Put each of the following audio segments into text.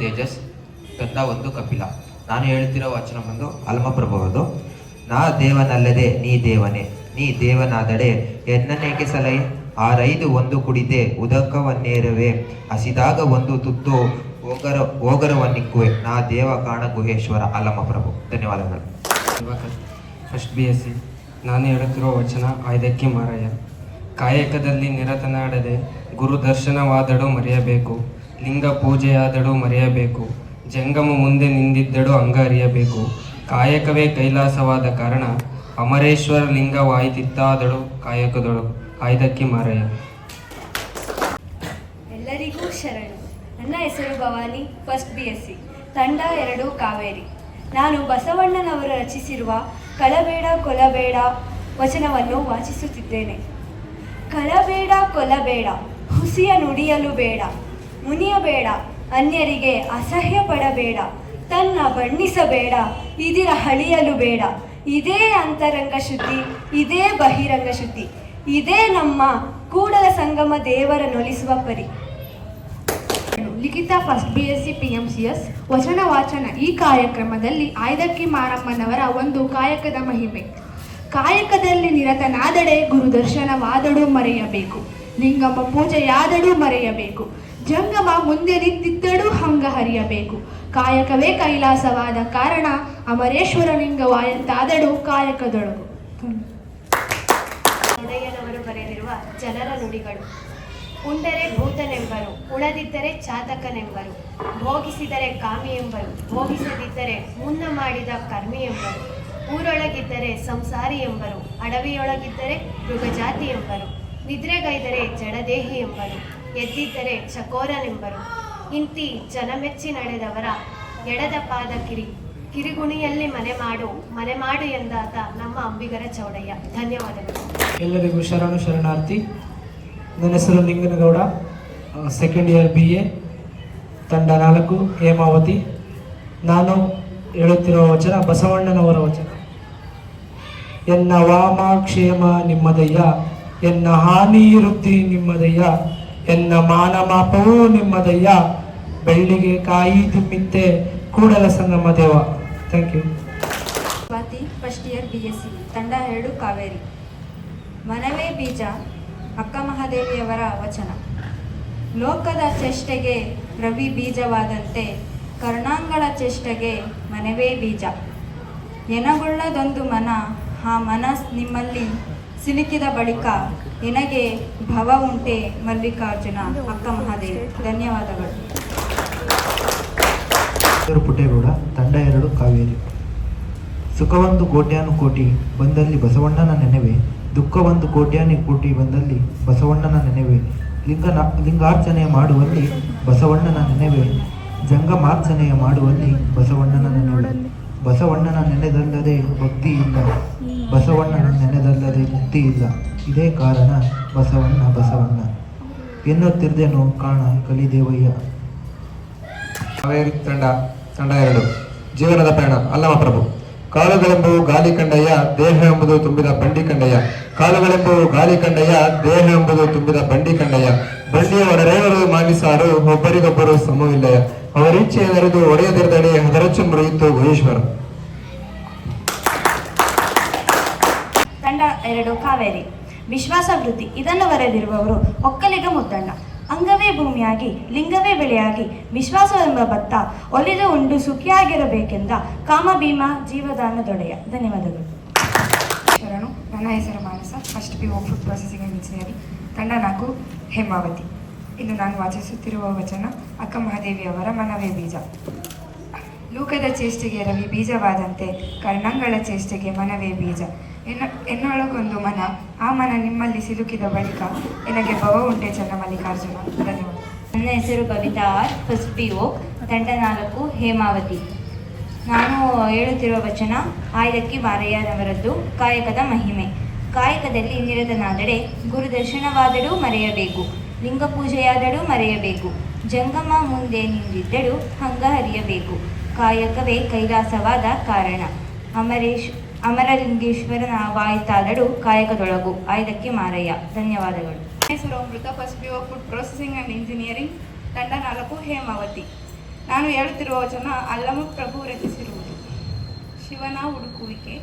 ತೇಜಸ್ ತಂದ ಒಂದು ಕಪಿಲ. ನಾನು ಹೇಳ್ತಿರೋ ವಚನ ಬಂದು ಅಲ್ಮಪ್ರಭುವದು ನಾ ದೇವನಲ್ಲದೆ ನೀ ದೇವನೇ, ನೀ ದೇವನಾದಡೆ, ಎನ್ನನೇಕೆ ಸಲಹೆ ಆರೈದು ಒಂದು ಕುಡಿದೆ ಉದಕವನ್ನೇರವೆ. ಹಸಿದಾಗ ಒಂದು ತುತ್ತು ಹೋಗರ ಹೋಗರವನ್ನಿಕ್ಕುವೆ ನಾ ದೇವ ಕಾಣ ಗುಹೇಶ್ವರ ಅಲ್ಲಮಪ್ರಭು ಧನ್ಯವಾದಗಳು. ಫಸ್ಟ್ ಬಿ ಎಸ್ ಸಿ ನಾನು ಹೇಳುತ್ತಿರುವ ವಚನ ಆಯ್ದಕ್ಕೆ ಮಾರಯ್ಯ. ಕಾಯಕದಲ್ಲಿ ನಿರತನಾಡದೆ ಗುರು ದರ್ಶನವಾದಡು ಮರೆಯಬೇಕು. ಲಿಂಗ ಪೂಜೆಯಾದಳು ಮರೆಯಬೇಕು. ಜಂಗಮ ಮುಂದೆ ನಿಂದಿದ್ದಳು ಅಂಗ ಅರಿಯಬೇಕು ಕಾಯಕವೇ ಕೈಲಾಸವಾದ ಕಾರಣ ಅಮರೇಶ್ವರ ಲಿಂಗವಾಯಿತಿತ್ತಾದಳು ಕಾಯಕದೊಳು. ಆಯ್ದಕ್ಕೆ ಮಾರಯ್ಯ. ಎಲ್ಲರಿಗೂ ಶರಣು. ನನ್ನ ಹೆಸರು Bhavani first B S C ತಂಡ ಎರಡು, ಕಾವೇರಿ. ನಾನು ಬಸವಣ್ಣನವರು ರಚಿಸಿರುವ ಕಳಬೇಡ ಕೊಲಬೇಡ ವಚನವನ್ನು ವಾಚಿಸುತ್ತಿದ್ದೇನೆ. ಕಳಬೇಡ ಕೊಲಬೇಡ, ಹುಸಿಯ ನುಡಿಯಲು ಬೇಡ. ಮುನಿಯಬೇಡ, ಅನ್ಯರಿಗೆ ಅಸಹ್ಯ ಪಡಬೇಡ ತನ್ನ ಬಣ್ಣಿಸಬೇಡ, ಇದಿರ ಹಳಿಯಲು ಬೇಡ ಇದೇ ಅಂತರಂಗ ಶುದ್ಧಿ, ಇದೇ ಬಹಿರಂಗ ಶುದ್ಧಿ, ಇದೇ ನಮ್ಮ ಕೂಡಲ ಸಂಗಮ ದೇವರ ನೊಲಿಸುವ ಪರಿ. ಲಿಖಿತ first B S C P ವಚನ ವಾಚನ ಈ ಕಾರ್ಯಕ್ರಮದಲ್ಲಿ ಆಯ್ದಕ್ಕಿ ಮಾರಮ್ಮನವರ ಒಂದು ಕಾಯಕದ ಮಹಿಮೆ. ಕಾಯಕದಲ್ಲಿ ನಿರತನಾದಡೆ ಗುರು ದರ್ಶನವಾದಡು ಮರೆಯಬೇಕು. ಲಿಂಗಮ್ಮ ಪೂಜೆಯಾದಡೂ ಮರೆಯಬೇಕು. ಜಂಗಮ ಮುಂದೆ ನಿಂತಿದ್ದಡೂ ಹಂಗ ಹರಿಯಬೇಕು. ಕಾಯಕವೇ ಕೈಲಾಸವಾದ ಕಾರಣ ಅಮರೇಶ್ವರ ಲಿಂಗವಾಯಂತಾದಡು ಕಾಯಕದೊಳಗು. ಒಡೆಯನವರು ಬರೆದಿರುವ ಜನರ ನುಡಿಗಳು. ಉಂಡರೆ ಭೂತನೆಂಬರು, ಉಳದಿದ್ದರೆ ಚಾತಕನೆಂಬರು, ಭೋಗಿಸಿದರೆ ಕಾಮಿ ಎಂಬರು ಭೋಗಿಸದಿದ್ದರೆ ಮುನ್ನ ಮಾಡಿದ ಕರ್ಮಿ ಎಂಬರು ಊರೊಳಗಿದ್ದರೆ ಸಂಸಾರಿ ಎಂಬರು ಅಡವಿಯೊಳಗಿದ್ದರೆ ಮೃಗಜಾತಿ ಎಂಬರು ನಿದ್ರೆಗೈದರೆ ಜಡದೇಹಿ ಎಂಬರು ಎದ್ದಿದ್ದರೆ ಚಕೋರನೆಂಬರು ಇಂತಿ ಜನಮೆಚ್ಚಿ ನಡೆದವರ ಎಡದ ಪಾದ ಕಿರಿ, ಕಿರಿಗುಣಿಯಲ್ಲಿ ಮನೆ ಮಾಡು ಮನೆ ಮಾಡು ಎಂದಾತ ನಮ್ಮ ಅಂಬಿಗರ ಚೌಡಯ್ಯ. ಧನ್ಯವಾದಗಳು. ಎಲ್ಲರಿಗೂ ಶರಣು ಶರಣಾರ್ಥಿ. ನನ್ನ ಹೆಸರು Linganagouda. Second year B A ತಂಡ ನಾಲ್ಕು, ಹೇಮಾವತಿ. ನಾನು ಹೇಳುತ್ತಿರುವ ವಚನ ಬಸವಣ್ಣನವರ ವಚನ. ಎನ್ನ ವಾಮ ಕ್ಷೇಮ ನಿಮ್ಮದಯ್ಯ, ಎನ್ನ ಹಾನಿ ವೃತ್ತಿ ನಿಮ್ಮದಯ್ಯ ಎನ್ನ ಮಾನ ಮಾಪವೂ ನಿಮ್ಮದಯ್ಯ ಬೆಳ್ಳಿಗೆ ಕಾಯಿ ತಿಮ್ಮಿತ್ತೆ Kudala Sangama Deva. Thank you Swathi first year B S C ತಂಡ ಎರಡು ಕಾವೇರಿ. ಮನವೇ ಬೀಜ, ಅಕ್ಕ ಮಹಾದೇವಿಯವರ ವಚನ. ಲೋಕದ ಚೇಷ್ಟೆಗೆ ರವಿ ಬೀಜವಾದಂತೆ, ಕರ್ಣಾಂಗಳ ಚೇಷ್ಟೆಗೆ ಮನವೇ ಬೀಜ. ಎನಗೊಳ್ಳದೊಂದು ಮನ, ಆ ಮನಸ್ ನಿಮ್ಮಲ್ಲಿ ಸಿಲುಕಿದ ಬಳಿಕ ನಿನಗೆ ಭವ ಉಂಟೆ ಮಲ್ಲಿಕಾರ್ಜುನ, ಅಕ್ಕ ಮಹಾದೇವ್. ಧನ್ಯವಾದಗಳು. ಪುಟ್ಟೇಗೌಡ, ತಂಡ ಎರಡು, ಕಾವೇರಿ. ಸುಖವೊಂದು ಕೋಟ್ಯಾನು ಕೋಟಿ ಬಂದಲ್ಲಿ ಬಸವಣ್ಣನ ನೆನೆವೆ. ದುಃಖವೊಂದು ಕೋಟ್ಯಾನಿ ಕೋಟಿ ಬಂದಲ್ಲಿ ಬಸವಣ್ಣನ ನೆನೆವೆ. ಲಿಂಗನ ಲಿಂಗಾರ್ಚನೆ ಮಾಡುವಲ್ಲಿ ಬಸವಣ್ಣನ ನೆನೆವೆ. ಜಂಗಮಾರ್ಚನೆ ಮಾಡುವಲ್ಲಿ ಬಸವಣ್ಣನ ನೆನೆವೆ. ಬಸವಣ್ಣನ ನೆನೆದಲ್ಲದೆ ಭಕ್ತಿಯಿಂದ ಬಸವಣ್ಣನ ಬಸವಣ್ಣನ ನೆನೆದಲ್ಲದೆ ಮುಕ್ತಿ ಇಲ್ಲ. ಇದೇ ಕಾರಣ ಬಸವಣ್ಣ ಬಸವಣ್ಣ. ಎನ್ನುತ್ತಿರ್ದೇನೋ ಕಾಣ ಕಲಿದೇವಯ್ಯ. ಹಾವೇರಿ ತಂಡ ತಂಡ ಎರಡು. ಜೀವನದ ಪ್ರಯಾಣ ಅಲ್ಲಮ ಪ್ರಭು. ಕಾಲುಗಳೆಂಬುವು ಗಾಲಿ ಕಂಡಯ್ಯ, ದೇಹ ಎಂಬುದು ತುಂಬಿದ ಬಂಡಿ ಕಂಡಯ್ಯ. ಕಾಲುಗಳೆಂಬುವು ಗಾಲಿ ಕಂಡಯ್ಯ, ದೇಹ ಎಂಬುದು ತುಂಬಿದ ಬಂಡಿ ಕಂಡಯ್ಯ. ಬಂಡಿಯ ಒಡರೇವರು ಮಾನಿಸಾರು ಒಬ್ಬರಿಗೊಬ್ಬರು ಸಮವಿಲ್ಲಯ್ಯ. ಅವರಿಚ್ಛೆ ಹರಿದು ಒಡೆಯದಿರದಡಿ ಹದರಚ್ಚು ಮುರಿಯಿತು ಗುಹೇಶ್ವರ. ಎರಡು ಕಾವೇರಿ. ವಿಶ್ವಾಸ ವೃದ್ಧಿ, ಇದನ್ನು ಬರೆದಿರುವವರು ಒಕ್ಕಲಿಗ ಮುದ್ದಣ್ಣ. ಅಂಗವೇ ಭೂಮಿಯಾಗಿ, ಲಿಂಗವೇ ಬೆಳೆಯಾಗಿ, ವಿಶ್ವಾಸವೆಂಬ ಭತ್ತ ಒಲಿದು ಉಂಡು ಸುಖಿಯಾಗಿರಬೇಕೆಂದ ಕಾಮಭೀಮ ಜೀವದಾನದೊಡೆಯ. ಧನ್ಯವಾದಗಳು. ಶರಣು ನನ್ನ ಹೆಸರು Manasa. First P O food processing engineering, ತಂಡ ನಾಲ್ಕು, ಹೇಮಾವತಿ. ಇಂದು ನಾನು ವಾಚಿಸುತ್ತಿರುವ ವಚನ, ಅಕ್ಕ ಮಹಾದೇವಿಯವರ ಮನವೇ ಬೀಜ. ಲೂಕದ ಚೇಷ್ಟೆಗೆ ರವಿ ಬೀಜವಾದಂತೆ, ಕರ್ಣಂಗಳ ಚೇಷ್ಟೆಗೆ ಮನವೇ ಬೀಜ. ಎನ್ನ ಎನ್ನೊಳಗೊಂದು ಮನ, ಆ ಮನ ನಿಮ್ಮಲ್ಲಿ ಸಿಲುಕಿದ ಬಳಿಕ ನನಗೆ ಭವ ಉಂಟೆ ಚನ್ನ ಮಲ್ಲಿಕಾರ್ಜುನ. ಧನ್ಯವಾದ. ನನ್ನ ಹೆಸರು Kavitha R first P O ತಂಡ ನಾಲ್ಕು, ಹೇಮಾವತಿ. ನಾನು ಹೇಳುತ್ತಿರುವ ವಚನ, ಆಯ್ದಕ್ಕಿ ಮಾರಯ್ಯನವರದ್ದು ಕಾಯಕದ ಮಹಿಮೆ. ಕಾಯಕದಲ್ಲಿ ನಿರತನಾದರೆ ಗುರು ದರ್ಶನವಾದರೂ ಮರೆಯಬೇಕು ಲಿಂಗ ಪೂಜೆಯಾದರೂ ಮರೆಯಬೇಕು, ಜಂಗಮ ಮುಂದೆ ನಿಂದಿದ್ದರೂ ಹಂಗ ಹರಿಯಬೇಕು. ಕಾಯಕವೇ ಕೈಲಾಸವಾದ ಕಾರಣ. ಅಮರೇಶ್ ಅಮರಲಿಂಗೇಶ್ವರನ ವಾಯಿತಾದಡು ಕಾಯಕದೊಳಗು. ಆಯ್ದಕ್ಕೆ ಮಾರಯ್ಯ. ಧನ್ಯವಾದಗಳು. ಹೆಸರು Amrutha first food processing and engineering ತಂಡ ನಾಲ್ಕು ಹೇಮಾವತಿ. ನಾನು ಹೇಳುತ್ತಿರುವ ವಚನ ಅಲ್ಲಮ ಪ್ರಭು ರಚಿಸಿರುವುದು. ಶಿವನ ಹುಡುಕುವಿಕೆ.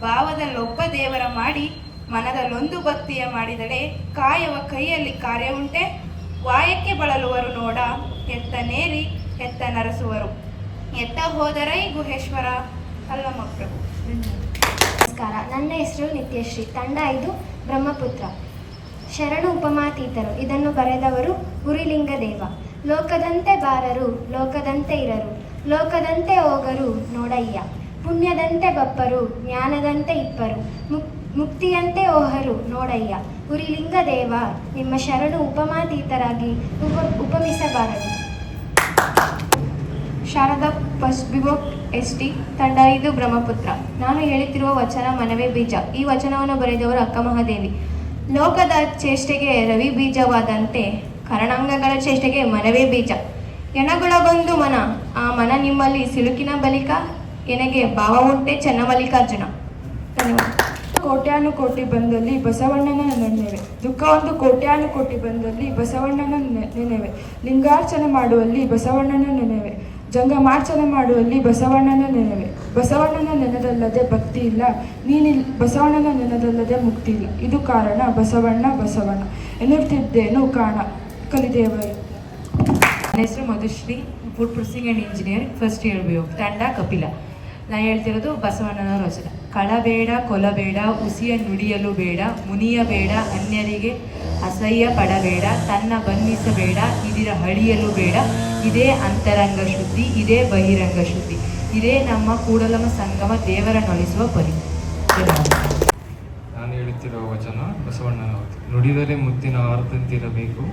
ಭಾವದಲ್ಲೊಬ್ಬ ದೇವರ ಮಾಡಿ ಮನದಲ್ಲೊಂದು ಭಕ್ತಿಯ ಮಾಡಿದಳೆ. ಕಾಯವ ಕೈಯಲ್ಲಿ ಕಾರ್ಯ ಉಂಟೆ. ವಾಯಕ್ಕೆ ಬಳಲುವರು ನೋಡ. ಎತ್ತ ನೇರಿ ಎತ್ತ ನರಸುವರು. ಎತ್ತ ಹೋದರೈ ಗುಹೇಶ್ವರ ಅಲ್ಲಮ ಪ್ರಭು. ನಮಸ್ಕಾರ. ನನ್ನ ಹೆಸರು ನಿತ್ಯಶ್ರೀ. ತಂಡ ಐದು ಬ್ರಹ್ಮಪುತ್ರ. ಶರಣು ಉಪಮಾತೀತರು. ಇದನ್ನು ಬರೆದವರು ಉರಿಲಿಂಗದೇವ ಲೋಕದಂತೆ ಬಾರರು, ಲೋಕದಂತೆ ಇರರು. ಲೋಕದಂತೆ ಹೋಗರು, ನೋಡಯ್ಯ. ಪುಣ್ಯದಂತೆ ಬಪ್ಪರು, ಜ್ಞಾನದಂತೆ ಇಪ್ಪರು. ಮುಕ್ ಮುಕ್ತಿಯಂತೆ ಓಹರು ನೋಡಯ್ಯ. ಉರಿಲಿಂಗದೇವ ನಿಮ್ಮ ಶರಣು ಉಪಮಾತೀತರಾಗಿ ಉಪ, ಉಪಮಿಸಬಾರದು. ಶಾರದಾ ಬಿವೋಕ್ ಎಸ್ ಟಿ ತಂಡ ಐದು ಬ್ರಹ್ಮಪುತ್ರ. ನಾನು ಹೇಳುತ್ತಿರುವ ವಚನ ಮನವೇ ಬೀಜ. ಈ ವಚನವನ್ನು ಬರೆದವರು ಅಕ್ಕ ಮಹಾದೇವಿ. ಲೋಕದ ಚೇಷ್ಟೆಗೆ ರವಿ ಬೀಜವಾದಂತೆ ಕರಣಾಂಗಗಳ ಚೇಷ್ಟೆಗೆ ಮನವೇ ಬೀಜ. ಎನಗೊಳಗೊಂದು ಮನ, ಆ ಮನ ನಿಮ್ಮಲ್ಲಿ ಸಿಲುಕಿನ ಬಳಿಕ ಎನಗೆ ಭಾವ ಉಂಟೆ ಚೆನ್ನಮಲ್ಲಿಕಾರ್ಜುನ ಕೋಟ್ಯಾನು ಕೋಟಿ ಬಂದಲ್ಲಿ ಬಸವಣ್ಣನ ನೆನೆವೆ. ದುಃಖ ಒಂದು ಕೋಟ್ಯಾನು ಕೋಟಿ ಬಂದಲ್ಲಿ ಬಸವಣ್ಣನ ನೆನೆವೆ. ಲಿಂಗಾರ್ಚನೆ ಮಾಡುವಲ್ಲಿ ಬಸವಣ್ಣನ ನೆನೆವೆ. ಜಂಗಮಾರ್ಚನೆ ಮಾಡುವಲ್ಲಿ ಬಸವಣ್ಣನ ನೆನವೆ. ಬಸವಣ್ಣನ ನೆನದಲ್ಲದೆ ಭಕ್ತಿ ಇಲ್ಲ. ನೀನಿ ಬಸವಣ್ಣನ ನೆನದಲ್ಲದೆ ಮುಕ್ತಿ ಇಲ್ಲ. ಇದು ಕಾರಣ ಬಸವಣ್ಣ ಬಸವಣ್ಣ ಎನ್ನುತ್ತಿದ್ದೇನು ಕಾಣ. ಕಲಿದೇವರು. ನನ್ನ ಹೆಸರು Madhushree. Food processing and engineering first year B ತಂಡ, ಕಪಿಲ. ನಾನು ಹೇಳ್ತಿರೋದು ಬಸವಣ್ಣನ ವಚನ ಕಳಬೇಡ, ಕೊಲಬೇಡ ಉಸಿಯ ನುಡಿಯಲು ಬೇಡ ಮುನಿಯಬೇಡ ಅನ್ಯರಿಗೆ ಅಸಹ್ಯ ಪಡಬೇಡ ತನ್ನ ಬಂಧಿಸಬೇಡ, ಇದಿರ ಹಳಿಯಲು ಬೇಡ. ಇದೇ ಅಂತರಂಗ ಶುದ್ಧಿ, ಇದೇ ಬಹಿರಂಗ ಶುದ್ಧಿ. ಇದೇ ನಮ್ಮ ಕೂಡಲಮ ಸಂಗಮ ದೇವರ ನೊಳಿಸುವ ಪರಿ. ನಾನು ಹೇಳುತ್ತಿರುವ ವಚನ ಬಸವಣ್ಣನವರು ನುಡಿದರೆ ಮುತ್ತಿನ ಆರತಂತಿರಬೇಕು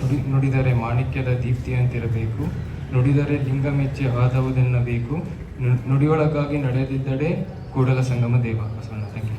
ನುಡಿ, ನುಡಿದರೆ ಮಾಣಿಕ್ಯದ ದೀಪ್ತಿಯಂತಿರಬೇಕು, ನುಡಿದರೆ ಲಿಂಗ ಮೆಚ್ಚಿ ಆದವುದೆನ್ನಬೇಕು ನುಡಿಯೊಳಗಾಗಿ ನಡೆದಿದ್ದಡೆ ಕೂಡಲ ಸಂಗಮ ದೇವ ಬಸವಣ್ಣ ಥ್ಯಾಂಕ್ ಯು